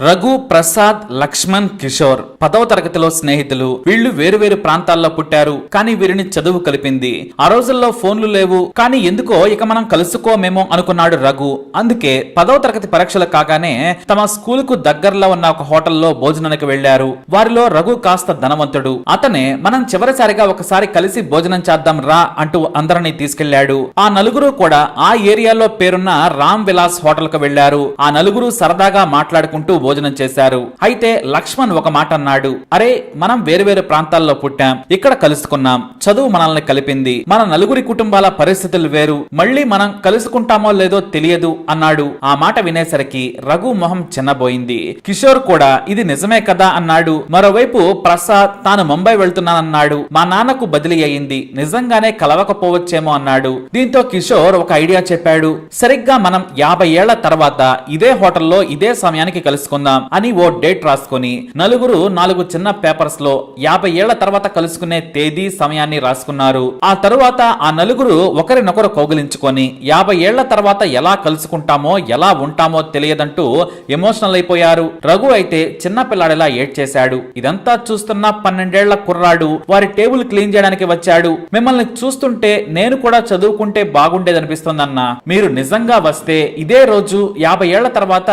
రఘు ప్రసాద్ లక్ష్మణ్ కిషోర్ పదవ తరగతిలో స్నేహితులు. వీళ్ళు వేరువేరు ప్రాంతాల్లో పుట్టారు. కానీ వీరిని చదువు కలిపింది. ఆ రోజుల్లో ఫోన్లు లేవు. కానీ ఎందుకో ఇక మనం కలుసుకోమేమో అనుకున్నాడు రఘు. అందుకే పదవ తరగతి పరీక్షలు కాగానే తమ స్కూల్కు దగ్గరలో ఉన్న ఒక హోటల్లో భోజనానికి వెళ్ళారు వారిలో రఘు కాస్త ధనవంతుడు. అతనే మనం చివరిసారిగా ఒకసారి కలిసి భోజనం చేద్దాం రా అంటూ అందరినీ తీసుకెళ్ళాడు ఆ నలుగురు కూడా ఆ ఏరియాలో పేరున్న రామ్ విలాస్ హోటల్కు వెళ్ళారు ఆ నలుగురు సరదాగా మాట్లాడుకుంటూ భోజనం చేశారు. అయితే లక్ష్మణ్ ఒక మాట అన్నాడు. అరే మనం వేరువేరు ప్రాంతాల్లో పుట్టాం. ఇక్కడ కలుసుకున్నాం. చదువు మనల్ని కలిపింది. మన నలుగురి కుటుంబాల పరిస్థితులు వేరు. మళ్ళీ మనం కలుసుకుంటామో లేదో తెలియదు అన్నాడు. ఆ మాట వినేసరికి రఘు మొహం చిన్నబోయింది. కిషోర్ కూడా ఇది నిజమే కదా అన్నాడు. మరోవైపు ప్రసాద్ తాను ముంబై వెళ్తున్నానన్నాడు. మా నాన్నకు బదిలీ అయింది. నిజంగానే కలవకపోవచ్చేమో అన్నాడు. దీంతో కిషోర్ ఒక ఐడియా చెప్పాడు. సరిగ్గా మనం యాభై ఏళ్ళ తర్వాత ఇదే హోటల్లో ఇదే సమయానికి కలుసుకుందాం అని ఓ డేట్ రాసుకొని నలుగురు నాలుగు చిన్న పేపర్స్లో యాభై ఏళ్ళ తర్వాత కలుసుకునే తేదీ సమయాన్ని రాసుకున్నారు. ఆ తరువాత ఆ నలుగురు ఒకరినొకరు కౌగిలించుకొని యాభై ఏళ్ళ తర్వాత ఎలా కలుసుకుంటామో ఎలా ఉంటామో తెలియదంటూ ఎమోషనల్ అయిపోయారు. రఘు అయితే చిన్న పిల్లాడిలా ఏడ్చేశాడు. ఇదంతా చూస్తున్న పన్నెండేళ్ళ కుర్రాడు వారి టేబుల్ క్లీన్ చేయడానికి వచ్చాడు. మిమ్మల్ని చూస్తుంటే నేను కూడా చదువుకుంటే బాగుండేదనిపిస్తుందన్న. మీరు నిజంగా వస్తే ఇదే రోజు యాభై ఏళ్ళ తర్వాత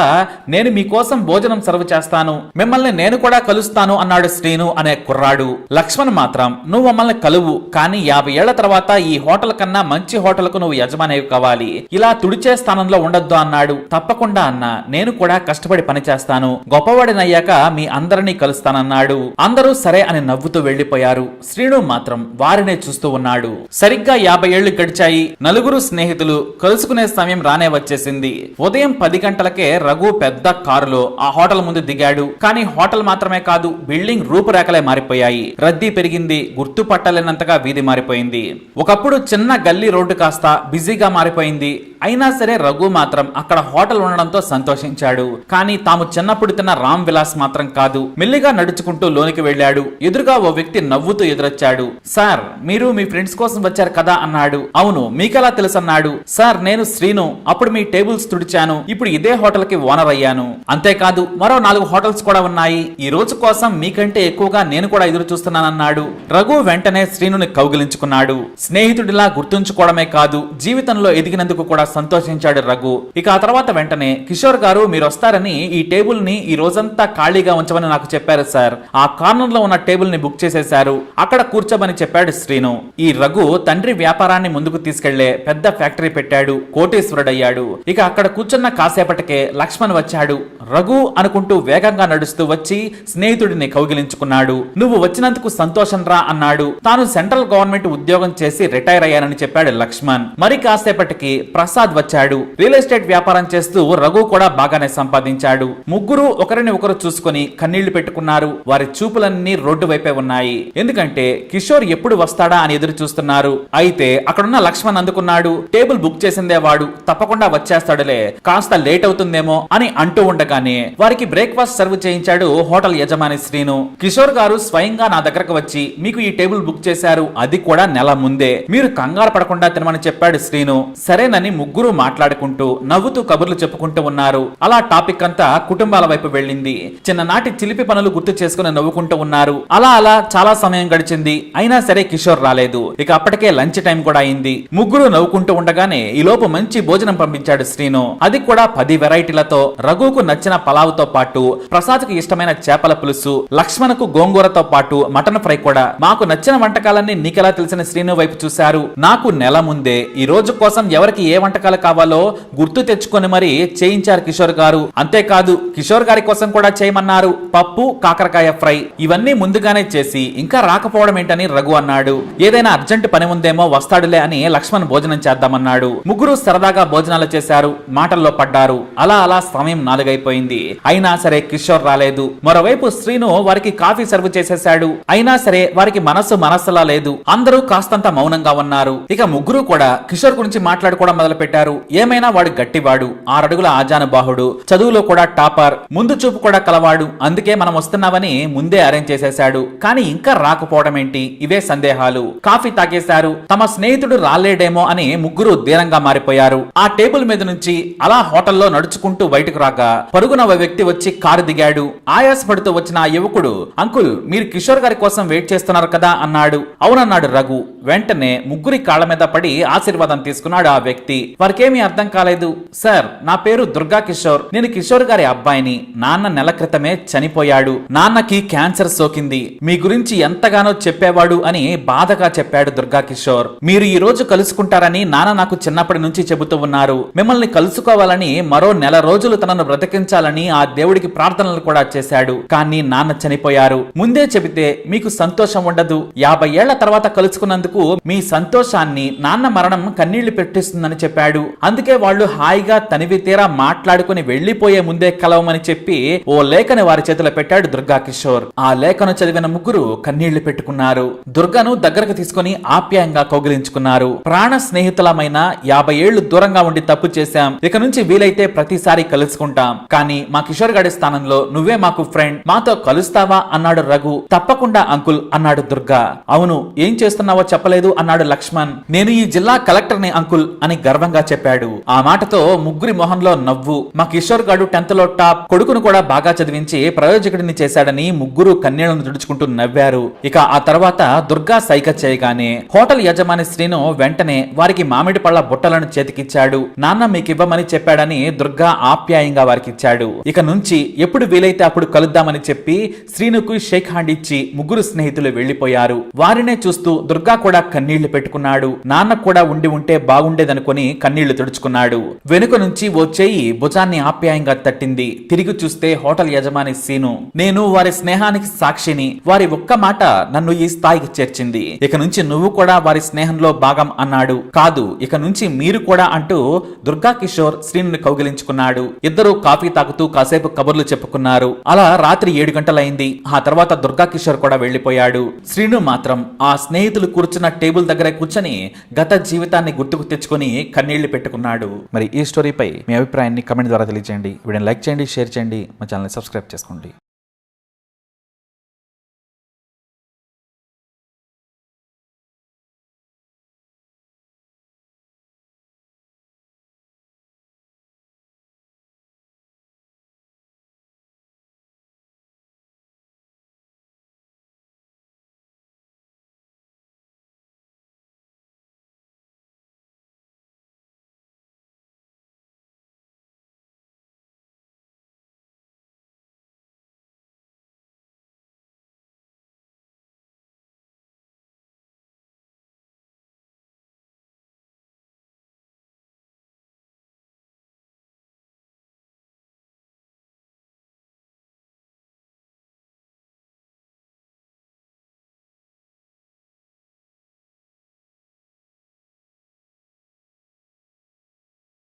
నేను మీకోసం భోజనం సర్వ్ చేస్తాను. మిమ్మల్ని నేను కూడా కలుస్తాను అన్నాడు శ్రీను అనే కుర్రాడు. లక్ష్మణ్ మాత్రం నువ్వు మమ్మల్ని కలువు కానీ యాభై ఏళ్ళ తర్వాత ఈ హోటల్ కన్నా మంచి హోటల్కు నువ్వు యజమానివి కావాలి. ఇలా తుడిచే స్థానంలో ఉండొద్దు అన్నాడు. తప్పకుండా అన్న నేను కూడా కష్టపడి పని చేస్తాను. గొప్పవాడినయ్యాక మీ అందరినీ కలుస్తానన్నాడు. అందరూ సరే అని నవ్వుతూ వెళ్ళిపోయారు శ్రీను మాత్రం వారినే చూస్తూ ఉన్నాడు. సరిగ్గా యాభై ఏళ్ళు గడిచాయి. నలుగురు స్నేహితులు కలుసుకునే సమయం రానే వచ్చేసింది. ఉదయం పది గంటలకే రఘు పెద్ద కారులో ఆ హోటల్ ముందు దిగాడు. కానీ హోటల్ మాత్రమే కాదు బిల్డింగ్ రూపురేఖలే మారిపోయాయి. రద్దీ పెరిగింది గుర్తుపట్టలేనంతగా వీధి మారిపోయింది. ఒకప్పుడు చిన్న గల్లీ రోడ్డు కాస్త బిజీగా మారిపోయింది. అయినా సరే రఘు మాత్రం అక్కడ హోటల్ ఉండడంతో సంతోషించాడు. కానీ తాము చిన్నప్పుడు తిన్న రామ్ విలాస్ మాత్రం కాదు. మెల్లిగా నడుచుకుంటూ లోనికి వెళ్ళాడు. ఎదురుగా ఓ వ్యక్తి నవ్వుతూ ఎదురొచ్చాడు. సార్ మీరు మీ ఫ్రెండ్స్ కోసం వచ్చారు కదా అన్నాడు. అవును మీకెలా తెలుసు అన్నాడు సార్ నేను శ్రీను. అప్పుడు మీ టేబుల్స్ తుడిచాను. ఇప్పుడు ఇదే హోటల్కి ఓనర్ అయ్యాను. అంతేకాదు మరో నాలుగు హోటల్స్ కూడా ఉన్నాయి. ఈ రోజు కోసం మీకంటే ఎక్కువగా నేను కూడా ఎదురు చూస్తున్నానన్నాడు. రఘు వెంటనే శ్రీనుని కౌగిలించుకున్నాడు. స్నేహితుడిలా గుర్తుంచుకోవడమే కాదు జీవితంలో ఎదిగినందుకు కూడా సంతోషించాడు రఘు. ఇక ఆ తర్వాత వెంటనే కిషోర్ గారు మీరు వస్తారని ఈ టేబుల్ని ఈ రోజంతా ఖాళీగా ఉంచమని నాకు చెప్పారు సార్. ఆ కార్నర్లో ఉన్న టేబుల్ని బుక్ చేసేశారు. అక్కడ కూర్చోమని చెప్పాడు శ్రీను. ఈ రఘు తండ్రి వ్యాపారాన్ని ముందుకు తీసుకెళ్ళే పెద్ద ఫ్యాక్టరీ పెట్టాడు. కోటేశ్వరుడయ్యాడు. ఇక అక్కడ కూర్చున్న కాసేపటికే లక్ష్మణ్ వచ్చాడు. రఘు అనుకుంటూ వేగంగా నడుస్తూ వచ్చి స్నేహితుడిని కౌగిలించుకున్నాడు. నువ్వు వచ్చినందుకు సంతోషం రా అన్నాడు. తాను సెంట్రల్ గవర్నమెంట్ ఉద్యోగం చేసి రిటైర్ అయ్యానని చెప్పాడు లక్ష్మణ్. మరి కాసేపటికి ప్రసాద్ వచ్చాడు. రియల్ ఎస్టేట్ వ్యాపారం చేస్తూ రఘు కూడా బాగానే సంపాదించాడు. ముగ్గురు ఒకరిని ఒకరు చూసుకొని కన్నీళ్ళు పెట్టుకున్నారు. వారి చూపులన్నీ రోడ్డు వైపే ఉన్నాయి. ఎందుకంటే కిషోర్ ఎప్పుడు వస్తాడా అని ఎదురు చూస్తున్నారు. అయితే అక్కడున్న లక్ష్మణ్ అందుకున్నాడు. టేబుల్ బుక్ చేసిందే వాడు. తప్పకుండా వచ్చేస్తాడులే. కాస్త లేట్ అవుతుందేమో అని అంటూ ఉండగానే వారికి బ్రేక్ఫాస్ట్ సర్వ్ చేయించాడు హోటల్ యజమాని శ్రీను. కిషోర్ గారు స్వయంగా నా దగ్గరకు వచ్చి మీకు ఈ టేబుల్ బుక్ చేశారు. అది కూడా నెల ముందే. మీరు కంగారు పడకుండా తినమని చెప్పాడు శ్రీను. సరేనని ముగ్గురు మాట్లాడుకుంటూ నవ్వుతూ కబుర్లు చెప్పుకుంటూ ఉన్నారు. అలా టాపిక్ అంతా కుటుంబాల వైపు వెళ్ళింది. చిన్ననాటి చిలిపి పనులు గుర్తు చేసుకుని నవ్వుకుంటూ ఉన్నారు. అలా అలా చాలా సమయం గడిచింది. అయినా సరే కిషోర్ రాలేదు. ఇక అప్పటికే లంచ్ టైం కూడా అయింది. ముగ్గురు నవ్వుకుంటూ ఉండగానే ఈ లోపు మంచి భోజనం పంపించాడు శ్రీను. అది కూడా పది వెరైటీలతో రఘుకు నచ్చిన పలావుతో పాటు ప్రసాద్కు ఇష్టమైన చేపల పులుసు లక్ష్మణకు గోంగూరతో పాటు మటన్ ఫ్రై కూడా. మాకు నచ్చిన వంటకాలన్నీ నీకెలా తెలిసిన శ్రీను వైపు చూశారు. నాకు నెల ముందే. ఈ రోజు కోసం ఎవరికి ఏ వంట వంటకాలు కావాలో గుర్తు తెచ్చుకొని మరి చేయించారు కిషోర్ గారు. అంతేకాదు కిషోర్ గారి కోసం కూడా చేయమన్నారు పప్పు కాకరకాయ ఫ్రై ఇవన్నీ ముందుగానే చేసి ఇంకా రాకపోవడం ఏంటని రఘు అన్నాడు. ఏదైనా అర్జెంట్ పని ఉందేమో వస్తాడులే అని లక్ష్మణ్ భోజనం చేద్దామన్నాడు. ముగ్గురు సరదాగా భోజనాలు చేశారు మాటల్లో పడ్డారు. అలా అలా సమయం నాలుగైపోయింది. అయినా సరే కిషోర్ రాలేదు. మరోవైపు శ్రీను వారికి కాఫీ సర్వ్ చేసేశాడు. అయినా సరే వారికి మనస్సు మనస్సులా లేదు. అందరూ కాస్తంత మౌనంగా ఉన్నారు. ఇక ముగ్గురు కూడా కిషోర్ గురించి మాట్లాడుకోవడం మొదలు పెట్టారు. ఏమైనా వాడు గట్టివాడు ఆరడుగుల ఆజానుబాహుడు చదువులో కూడా టాపర్ ముందు చూపు కూడా కలవాడు అందుకే మనం వస్తున్నామని ముందే అరేంజ్ చేసేశాడు. కానీ ఇంకా రాకపోవడం ఏంటి ఇవే సందేహాలు. కాఫీ తాగేశారు తమ స్నేహితుడు రాలేడేమో అని ముగ్గురు ధీరంగా మారిపోయారు. ఆ టేబుల్ మీద నుంచి అలా హోటల్లో నడుచుకుంటూ బయటకు రాగా పరుగున ఓ వ్యక్తి వచ్చి కారు దిగాడు. ఆయాసపడుతూ వచ్చిన ఆ యువకుడు అంకుల్ మీరు కిషోర్ గారి కోసం వెయిట్ చేస్తున్నారు కదా అన్నాడు. అవునన్నాడు రఘు. వెంటనే ముగ్గురి కాళ్ళ మీద పడి ఆశీర్వాదం తీసుకున్నాడు ఆ వ్యక్తి. వారికేమీ అర్థం కాలేదు. సార్ నా పేరు దుర్గా కిషోర్. నేను కిషోర్ గారి అబ్బాయిని. నాన్న నెల క్రితమే చనిపోయాడు. నాన్నకి క్యాన్సర్ సోకింది. మీ గురించి ఎంతగానో చెప్పేవాడు అని బాధగా చెప్పాడు దుర్గా కిషోర్. మీరు ఈ రోజు కలుసుకుంటారని నాన్న నాకు చిన్నప్పటి నుంచి చెబుతూ ఉన్నారు. మిమ్మల్ని కలుసుకోవాలని మరో నెల రోజులు తనను బ్రతికించాలని ఆ దేవుడికి ప్రార్థనలు కూడా చేశాడు. కానీ నాన్న చనిపోయారు. ముందే చెబితే మీకు సంతోషం ఉండదు. యాభై ఏళ్ళ తర్వాత కలుసుకున్నందుకు మీ సంతోషాన్ని నాన్న మరణం కన్నీళ్ళు పెట్టిస్తుందని చెప్పాడు అందుకే వాళ్ళు హాయిగా తనివి తీరా మాట్లాడుకుని వెళ్ళిపోయే ముందే కలవమని చెప్పి ఓ లేఖని వారి చేతిలో పెట్టాడు దుర్గా కిషోర్. ఆ లేఖను చదివిన ముగ్గురు కన్నీళ్ళు పెట్టుకున్నారు. దుర్గను దగ్గరకు తీసుకుని ఆప్యాయంగా కౌగిలించుకున్నారు. ప్రాణ స్నేహితులమైన యాభై ఏళ్ళు దూరంగా ఉండి తప్పు చేశాం. ఇక నుంచి వీలైతే ప్రతిసారి కలుసుకుంటాం. కానీ మా కిషోర్ గడి స్థానంలో నువ్వే మాకు ఫ్రెండ్. మాతో కలుస్తావా? అన్నాడు రఘు. తప్పకుండా అంకుల్ అన్నాడు దుర్గా. అవును ఏం చేస్తున్నావో చెప్పలేదు అన్నాడు లక్ష్మణ్. నేను ఈ జిల్లా కలెక్టర్ని అంకుల్ అని గర్వంగా చెప్పాడు. ఆ మాటతో ముగ్గురి మొహంలో నవ్వు. మా కిషోర్ గాడు టెన్త్లో టాప్ కొడుకును కూడా బాగా చదివించి ప్రయోజకుడిని చేశాడని ముగ్గురు కన్యలను తుడుచుకుంటూ నవ్వారు. ఇక ఆ తర్వాత దుర్గా సైక చేయగానే హోటల్ యజమాని శ్రీను వెంటనే వారికి మామిడి పళ్ళ బుట్టలను చేతికిచ్చాడు. నాన్న మీకు ఇవ్వమని చెప్పాడని దుర్గా ఆప్యాయంగా వారికిచ్చాడు. ఇక నుంచి ఎప్పుడు వీలైతే అప్పుడు కలుద్దామని చెప్పి శ్రీనుకు షేక్ హ్యాండ్ ఇచ్చి ముగ్గురు స్నేహితులు వెళ్ళిపోయారు వారినే చూస్తూ దుర్గా కూడా కన్నీళ్ళు పెట్టుకున్నాడు. నాన్న కూడా ఉండి ఉంటే బాగుండేదనుకొని కన్నీళ్ళు తుడుచుకున్నాడు. వెనుక నుంచి ఓ చేయి భుజాన్ని ఆప్యాయంగా తట్టింది. తిరిగి చూస్తే హోటల్ యజమాని సీను నేను వారి స్నేహానికి సాక్షిని. వారి ఒక్క మాట నన్ను ఈ స్థాయికి చేర్చింది. ఇక నుంచి నువ్వు కూడా వారి స్నేహంలో భాగం అన్నాడు. కాదు ఇక నుంచి మీరు కూడా అంటూ దుర్గా కిషోర్ శ్రీనుని కౌగిలించుకున్నాడు. ఇద్దరు కాఫీ తాగుతూ కాసేపు కబుర్లు చెప్పుకున్నారు. అలా రాత్రి ఏడు గంటలైంది. ఆ తర్వాత దుర్గా కిషోర్ కూడా వెళ్ళిపోయాడు శ్రీను మాత్రం ఆ స్నేహితులు కూర్చున్న టేబుల్ దగ్గర కూర్చొని గత జీవితాన్ని గుర్తుకు తెచ్చుకొని కన్నీళ్ళు పెట్టుకున్నాడు. మరి ఈ స్టోరీపై మీ అభిప్రాయాన్ని కమెంట్ ద్వారా తెలియజేయండి. వీడియోని లైక్ చేయండి షేర్ చేయండి. మా ఛానల్ సబ్స్క్రైబ్ చేసుకోండి.